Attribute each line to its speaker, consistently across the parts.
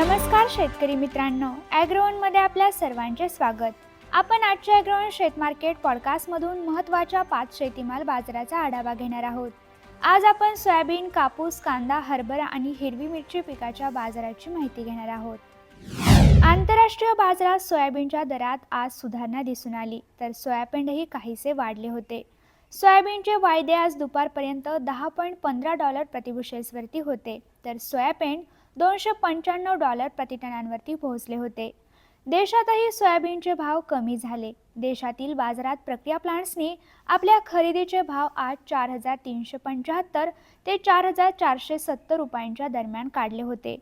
Speaker 1: नमस्कार शेतकरी मित्रांनो ॲग्रोवनमध्ये आपल्या सर्वांचे स्वागत. आपण आजच्या ॲग्रोवन शेत मार्केट पॉडकास्टमधून महत्त्वाच्या पाच शेतीमाल बाजाराचा आढावा घेणार आहोत. आज आपण सोयाबीन कापूस कांदा हरभरा आणि हिरवी मिरची पिकाच्या बाजाराची माहिती घेणार आहोत. आंतरराष्ट्रीय बाजारात सोयाबीनच्या दरात आज सुधारणा दिसून आली तर सोयाबीनही काहीसे वाढले होते. सोयाबीनचे वायदे आज दुपारपर्यंत दहा पॉईंट पंधरा डॉलर प्रतिबुशेल्सवरती होते तर सोयाबीन दोनशे पंच्याण्णव डॉलर प्रतिटनांवरती पोहोचले होते. देशातही सोयाबीनचे भाव कमी झाले. देशातील बाजारात प्रक्रिया प्लांट्सनी आपल्या खरेदीचे भाव आज चार हजार तीनशे पंच्याहत्तर ते चार हजार चारशे सत्तर रुपयांच्या दरम्यान काढले होते.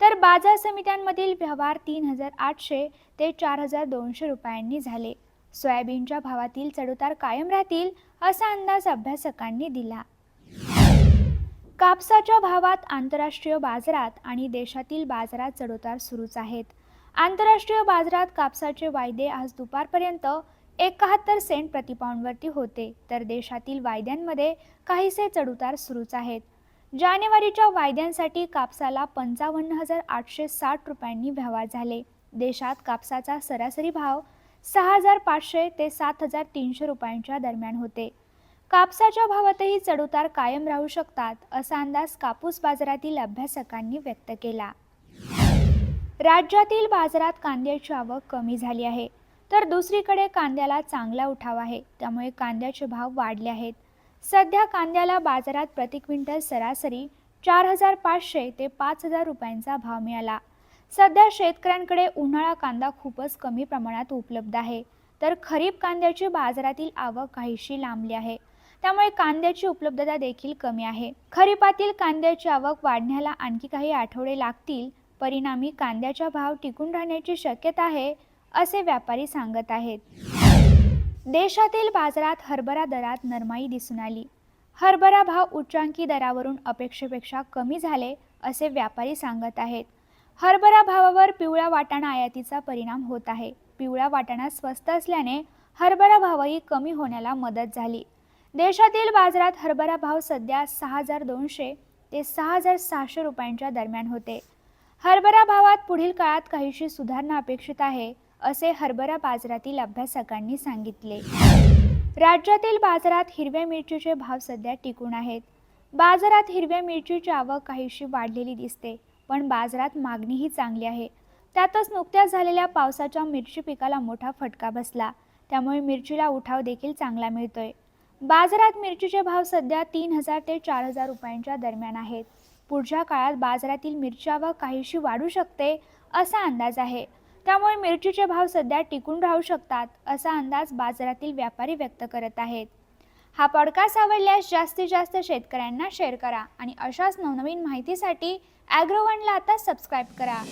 Speaker 1: तर बाजार समित्यांमधील व्यवहार तीन हजार आठशे ते चार हजार दोनशे रुपयांनी झाले. सोयाबीनच्या भावातील चढउतार कायम राहतील असा अंदाज अभ्यासकांनी दिला. कापसाच्या भावात आंतरराष्ट्रीय बाजारात आणि देशातील बाजारात चढउतार सुरूच आहेत. आंतरराष्ट्रीय बाजारात कापसाचे वायदे आज दुपारपर्यंत एकाहत्तर सेंट प्रतिपाऊंडवरती होते तर देशातील वायद्यांमध्ये काहीसे चढउतार सुरूच आहेत. जानेवारीच्या वायद्यांसाठी कापसाला पंचावन्न हजार आठशे साठ रुपयांनी व्यवहार झाले. देशात कापसाचा सरासरी भाव सहा हजार पाचशे ते सात हजार तीनशे रुपयांच्या दरम्यान होते. कापसाच्या भावातही चढउतार कायम राहू शकतात असा अंदाज कापूस बाजारातील अभ्यासकांनी व्यक्त केला. राज्यातील बाजारात कांद्याची आवक कमी झाली आहे तर दुसरीकडे कांद्याला चांगला उठाव आहे त्यामुळे कांद्याचे भाव वाढले आहेत. सध्या कांद्याला बाजारात प्रति क्विंटल सरासरी चार हजार पाचशे ते पाच हजार रुपयांचा भाव मिळाला. सध्या शेतकऱ्यांकडे उन्हाळा कांदा खूपच कमी प्रमाणात उपलब्ध आहे तर खरीप कांद्याची बाजारातील आवक काहीशी लांबली आहे. त्यामुळे कांद्याची उपलब्धता देखील कमी आहे. खरीपातील कांद्याची आवक वाढण्याला आणखी काही आठवडे लागतील. परिणामी कांद्याचा भाव टिकून राहण्याची शक्यता आहे असे व्यापारी सांगत आहेत. देशातील बाजारात हरभरा दरात नरमाई दिसून आली. हरभरा भाव उच्चांकी दरावरून अपेक्षेपेक्षा कमी झाले असे व्यापारी सांगत आहेत. हरभरा भावावर पिवळा वाटाणा आयातीचा परिणाम होत आहे. पिवळा वाटाणा स्वस्त असल्याने हरभरा भावही कमी होण्याला मदत झाली. देशातील बाजारात हरभरा भाव सध्या सहा हजार दोनशे ते सहा हजार सहाशे रुपयांच्या दरम्यान होते. हरभरा भावात पुढील काळात काहीशी सुधारणा अपेक्षित आहे असे हरभरा बाजारातील अभ्यासकांनी सांगितले. राज्यातील बाजारात हिरव्या मिरचीचे भाव सध्या टिकून आहेत. बाजारात हिरव्या मिरचीची आवक काहीशी वाढलेली दिसते पण बाजारात मागणीही चांगली आहे. त्यातच नुकत्याच झालेल्या पावसाच्या मिरची पिकाला मोठा फटका बसला. त्यामुळे मिरचीला उठाव देखील चांगला मिळतोय. बाजारात मिरचीचे भाव सध्या तीन हजार ते चार हजार रुपयांच्या दरम्यान आहेत. पुढच्या काळात बाजारातील मिरच्यावर काहीशी वाढू शकते असा अंदाज आहे. त्यामुळे मिरचीचे भाव सध्या टिकून राहू शकतात असा अंदाज बाजारातील व्यापारी व्यक्त करत आहेत. हा पॉडकास्ट आवडल्यास जास्तीत जास्त शेतकऱ्यांना शेअर करा आणि अशाच नवनवीन माहितीसाठी ॲग्रोवनला आता सबस्क्राईब करा.